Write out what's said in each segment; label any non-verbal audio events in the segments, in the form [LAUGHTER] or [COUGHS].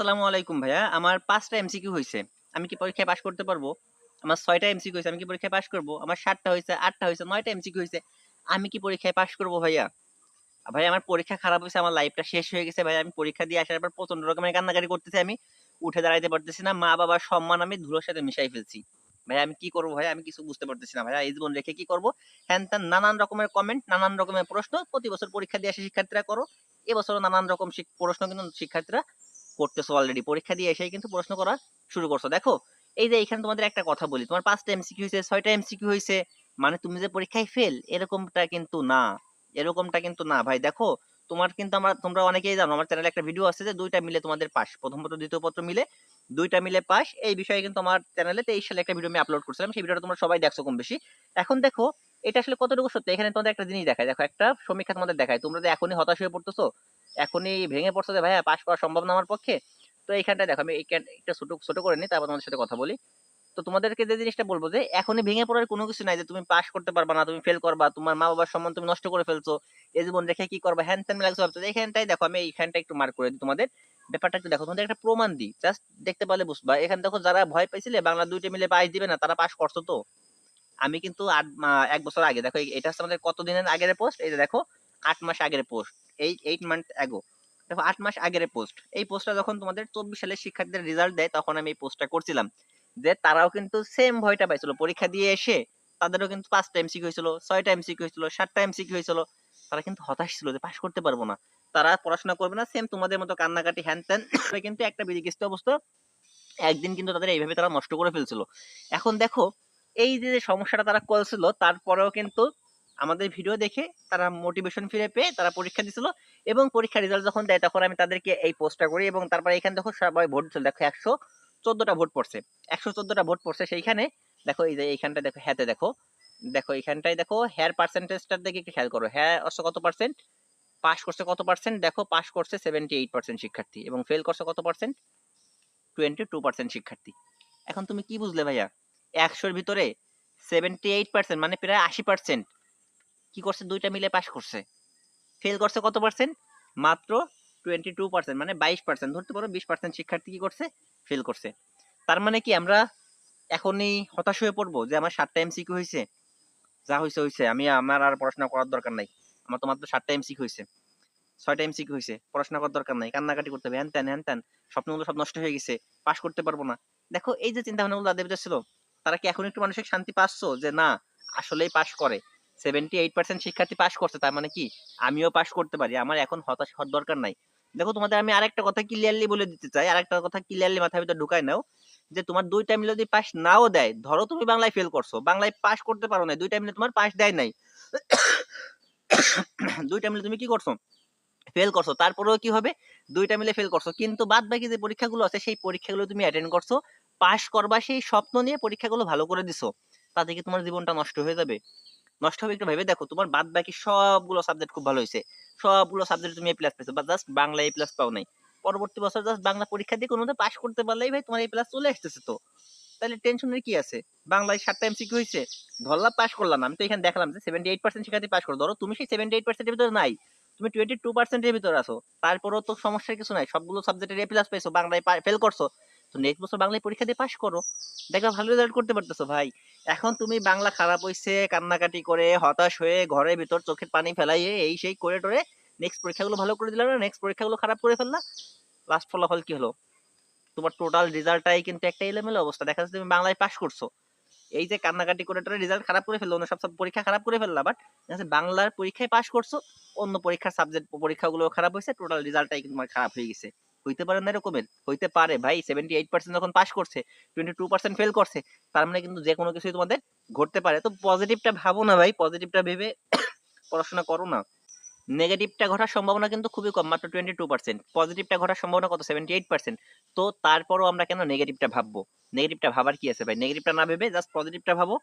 আসসালামু আলাইকুম ভাইয়া। আমার পাঁচটা এমসিকিউ হয়েছে আমি কি পরীক্ষায় পাশ করতে পারব? আমার ছয়টা এমসিকিউ হয়েছে আমি কি পরীক্ষায় পাশ করব? আমার সাতটা হয়েছে আটটা হয়েছে নয়টা এমসিকিউ হয়েছে আমি কি পরীক্ষায় পাশ করব ভাইয়া? ভাই আমার পরীক্ষা খারাপ হয়েছে আমার লাইফটা শেষ হয়ে গেছে ভাই আমি পরীক্ষা দিয়ে আসার পর প্রচণ্ড রকমের কান্নাকাটি করতেছি আমি। উঠে দাঁড়াইতে পারতেছি না মা বাবার সম্মান আমি ধুলোর সাথে মিশাই ফেলছি। ভাই আমি কি করব ভাই আমি কিছু বুঝতে পারতেছি না ভাই এই জীবন রেখে কি করব? হ্যান ত্যান, নানান রকমের কমেন্ট নানান রকমের প্রশ্ন। প্রতি বছর পরীক্ষা দিয়ে আসে শিক্ষার্থীরা, করো। এবছরও নানান রকম প্রশ্ন কিন্তু শিক্ষার্থীরা করতেছো অলরেডি পরীক্ষা দিয়ে এসেই কিন্তু প্রশ্ন করা শুরু করছ। দেখো, এই যে এখানে তোমাদের একটা কথা বলি, তোমার পাঁচটা এমসিকিউ হয়েছে, ছয়টা এমসিকিউ হয়েছে মানে তুমি যে পরীক্ষায় ফেল এরকমটা কিন্তু না। এরকমটা কিন্তু না। ভাই, দেখো, তোমার কিন্তু আমরা, তোমরা অনেকেই জানো, আমার চ্যানেলে একটা ভিডিও আছে যে দুইটা মিলে তোমাদের পাস প্রথম পত্র দ্বিতীয় পত্র মিলে দুইটা মিলে পাস। এই বিষয়ে কিন্তু আমার চ্যানেলে তেইশ সালে একটা ভিডিও আমি আপলোড করছিলাম। সেই ভিডিওটা তোমরা সবাই দেখছ কম বেশি। এখন দেখো, এটা আসলে কতটুকু সত্যি? এখানে তোমাদের একটা জিনিস দেখায়। দেখো, একটা সমীক্ষা তোমাদের দেখায়। তোমরা যে এখনই হতাশ হয়ে পড়তেছো, এখনই ভেঙে পড়ছো যে, ভাইয়া, পাস করা সম্ভব না আমার পক্ষে? তো এইখানটা দেখো, আমি একটা ছোট ছোট করে নিই, তারপর তোমাদের সাথে কথা বলি। তো তোমাদেরকে যে জিনিসটা বলব যে, এখনই ভেঙে পড়ার কোনো কিছু নাই যে, তুমি পাস করতে পারবা না, তুমি ফেল করবা, তোমার মা বাবার সম্মান তুমি নষ্ট করে ফেলছো, এই জীবন রেখে কি করবা? হ্যান ত্যান লাগছে ভাবছ। এইখানটাই দেখো, আমি এইখানটা একটু মার্ক করে দিই তোমাদের। ব্যাপারটা একটু দেখো, তোমাদের একটা প্রমাণ দিই। জাস্ট দেখতে পারলে বুঝবা এখানে দেখো যারা ভয় পাইছিলে, বাংলা দুইটা মিলে পাস দিবে না, তারা পাস করছ তো? আমি কিন্তু এক বছর আগে, দেখো এটা হচ্ছে আমাদের কত দিনের আগের পোস্ট এই যে দেখো, আট মাস আগের পোস্ট এই এইট মান্থ অ্যাগো দেখো, আট মাস আগের পোস্ট এই পোস্টটা যখন তোমাদের চব্বিশ সালের শিক্ষার্থীদের রেজাল্ট দেয়, তখন আমি এই পোস্টটা করছিলাম। যে তারাও কিন্তু সেম ভয়টা পাইছিল। পরীক্ষা দিয়ে এসে, তাদেরও কিন্তু পাঁচটা এমসিকিউ হয়েছিল ছয়টা এমসিকিউ হয়েছিল সাতটা এমসিকিউ হয়েছিল। তারা কিন্তু হতাশ ছিল যে পাস করতে পারব না। তারা পড়াশোনা করবে না সেম তোমাদের মতো কান্নাকাটি হ্যান ত্যান কিন্তু একটা বিদিকিস্ত অবস্থা একদিন কিন্তু তাদের এইভাবে তারা নষ্ট করে ফেলছিল। এখন দেখো, এই যে সমস্যাটা তারা করছিল, তারপরেও কিন্তু আমাদের ভিডিও দেখে তারা মোটিভেশন ফিরে পেয়ে তারা পরীক্ষা দিছিল এবং পরীক্ষার রেজাল্ট যখন দেয় তখন আমি তাদেরকে এই পোস্টটা করি এবং তারপরে এখানে দেখো সবাই ভোট দিছিল দেখো একশো চোদ্দটা ভোট পড়ছে, একশো চোদ্দটা ভোট পড়ছে সেইখানে। দেখো এই যে, এইখানটা দেখো হ্যাতে দেখো। দেখো এইখানটাই দেখো হ্যার পার্সেন্টেজটার দিকে একটু খেয়াল করো। হ্যাঁ হচ্ছে কত পার্সেন্ট পাস করছে কত পার্সেন্ট দেখো পাস করছে সেভেন্টি এইট পার্সেন্ট শিক্ষার্থী এবং ফেল করছে কত পার্সেন্ট টোয়েন্টি টু পার্সেন্ট শিক্ষার্থী। এখন তুমি কি বুঝলে ভাইয়া? একশোর ভিতরে সেভেন্টি এইট পার্সেন্ট মানে প্রায় আশি পার্সেন্ট কি করছে? দুইটা মিলে পাস করছে। ফেল করছে কত পার্সেন্ট মাত্র টোয়েন্টি টু পার্সেন্ট মানে বাইশ পার্সেন্ট ধরতে পারো, বিশ পার্সেন্ট শিক্ষার্থী কি করছে? ফেল করছে। তার মানে কি আমরা এখনই হতাশ হয়ে পড়ব যে আমার সাতটা এমসিকিউ হয়েছে? যা হয়েছে হয়েছে আমি আমার আর পড়াশোনা করার দরকার নাই। আমার তোমার তো সাতটা এমসিকিউ হয়েছে ছয়টা এমসিকিউ হয়েছে পড়াশোনা করার দরকার নাই। কান্নাকাটি করতে হবে। হ্যান ত্যান হ্যান ত্যান। স্বপ্নগুলো সব নষ্ট হয়ে গেছে। পাস করতে পারব না। দেখো, এই যে চিন্তা ভাবনাগুলো তাদের ছিল, তারা কি এখন একটু মানসিক শান্তি পাচ্ছ? যে না, আসলেই পাস করে। সেভেন্টি এইট পার্সেন্ট শিক্ষার্থী পাস করছে। তার মানে কি? আমিও পাস করতে পারি। আমার এখন হতাশ হওয়ার দরকার নাই। দেখো, তোমাদের আমি আরেকটা কথা ক্লিয়ারলি বলে দিতে চাই। আরেকটা কথা ক্লিয়ারলি মাথার ভিতরে ঢুকাই নাও। যে তোমার দুইটা মিলে যদি পাস নাও দেয়, ধরো তুমি বাংলায় ফেল করছ, বাংলায় পাস করতে পারো না দুইটা মিলে তোমার পাস দেয় নাই। [COUGHS] দুইটা মিলে তুমি কি করছ? ফেল করছ, তারপরেও কি হবে? দুইটা মিলে ফেল করছ। কিন্তু বাদ বাকি যে পরীক্ষাগুলো আছে, সেই পরীক্ষাগুলো তুমি অ্যাটেন্ড করছ পাস করবা সেই স্বপ্ন নিয়ে পরীক্ষাগুলো ভালো করে দিছো। তাতে কি তোমার জীবনটা নষ্ট হয়ে যাবে? নষ্ট হবে একটু ভেবে দেখো, তোমার বাদ বাকি সবগুলো সাবজেক্ট খুব ভালো হয়েছে। সবগুলো সাবজেক্ট তুমি এ প্লাস পেয়েছ, বা জাস্ট বাংলা এ প্লাস পাও নাই। পরবর্তী বছর জাস্ট বাংলা পরীক্ষা দিয়ে কোনো পাস করতে পারলেই ভাই তোমার এ প্লাস চলে আসতেছে তো। তাহলে টেনশনের কি আছে? বাংলায় সাতটা এমসিকিউ হয়েছে। ধরলাম পাস করলাম। আমি তো এখানে দেখালাম যে সেভেন্টি এইট পার্সেন্ট শিক্ষার্থী পাস করো ধরো, তুমি সেই সেভেন্টি এইট পার্সেন্টের ভিতরে নাই। তুমি টোয়েন্টি টু পার্সেন্টের ভিতরে আছো। তারপরেও তো সমস্যার কিছু নাই। সবগুলো সাবজেক্টের এ প্লাস পেয়েছ, বাংলায় ফেল করছ। তো নেক্সট বছর বাংলায় পরীক্ষা দিয়ে পাশ করো। দেখবা ভালো রেজাল্ট করতে পারতেছো ভাই। এখন তুমি বাংলা খারাপ হয়েছে কান্নাকাটি করে, হতাশ হয়ে ঘরের ভিতর চোখের পানি ফেলাইয়ে এই সেই করে টরে নেক্সট পরীক্ষাগুলো ভালো করে দিলাম না নেক্সট পরীক্ষাগুলো খারাপ করে ফেললা লাস্ট ফলাফল কি হলো? তোমার টোটাল রেজাল্টটাই কিন্তু একটা এলোমেলো অবস্থা। দেখা যাচ্ছে তুমি বাংলায় পাস করছ। এই যে কান্নাকাটি করে টরে রেজাল্ট খারাপ করে ফেলল, অন্য সব সব পরীক্ষা খারাপ করে ফেললা বাট বাংলার পরীক্ষায় পাস করছ, অন্য পরীক্ষার সাবজেক্ট পরীক্ষাগুলো খারাপ হয়েছে টোটাল রেজাল্টটাই কিন্তু তোমার খারাপ হয়ে গেছে। হইতে পারে না এরকমের, হইতে পারে ভাই সেভেন্টি এইট পার্সেন্ট যখন পাস করছে টোয়েন্টি টু পার্সেন্ট ফেল করছে, তার মানে কিন্তু যে কোনো কিছুই তোমাদের ঘটতে পারে। তো পজিটিভটা ভাবো না ভাই পজিটিভটা ভেবে [COUGHS] পড়াশোনা করো না। নেগেটিভটা ঘটার সম্ভাবনা কিন্তু খুবই কম, মাত্র টোয়েন্টি টু পার্সেন্ট পজিটিভটা ঘটার সম্ভাবনা কত? সেভেন্টি এইট পার্সেন্ট তো তারপরও আমরা কেন নেগেটিভটা ভাববো? নেগেটিভটা ভাবার কি আছে ভাই? নেগেটিভটা না ভেবে জাস্ট পজিটিভটা ভাবো,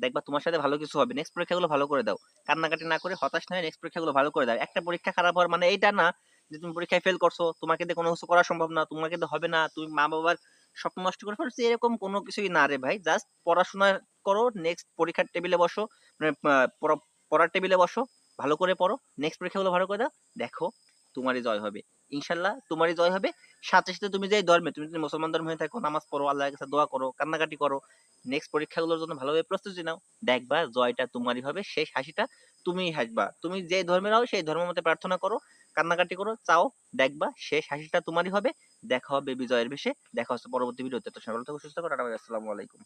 দেখবা তোমার সাথে ভালো কিছু হবে। নেক্সট পরীক্ষাগুলো ভালো করে দাও। কান্নাকাটি না করে, হতাশ নয় নেক্সট পরীক্ষাগুলো ভালো করে দাও। একটা পরীক্ষা খারাপ হওয়ার মানে এইটা না যে তুমি পরীক্ষায় ফেল করছ, তোমাকে দিয়ে কোনো কিছু করা সম্ভব না, তোমাকে দিয়ে হবে না, তুমি মা বাবার স্বপ্ন নষ্ট করে ফেলছো, এরকম কোনো কিছুই না রে ভাই। জাস্ট পড়াশোনা করো নেক্সট পরীক্ষার টেবিলে বসো মানে পড়ার টেবিলে বসো। ভালো করে পড়ো। নেক্সট পরীক্ষাগুলো ভালো করে দাও। দেখো তোমারই জয় হবে। ইনশাল্লাহ তোমারই জয় হবে। সাথে সাথে তুমি যে ধর্মে, তুমি যদি মুসলমান ধর্ম হয়ে থাকো, নামাজ পড়ো, আল্লাহর কাছে দোয়া করো, কান্নাকাটি করো নেক্সট পরীক্ষাগুলোর জন্য ভালোভাবে প্রস্তুতি নাও। দেখবা জয়টা তোমারই হবে, শেষ হাসিটা তুমিই হাসবা। তুমি যে ধর্মের হও সেই ধর্মের মধ্যে প্রার্থনা করো, কান্নাকাটি করো, চাও, দেখবা শেষ হাসিটা তোমারই হবে। দেখা হবে বিজয়ের বেশে দেখা হচ্ছে পরবর্তী ভিডিওতে। তো সকল থেকে, সুস্থ করো আসসালামু আলাইকুম।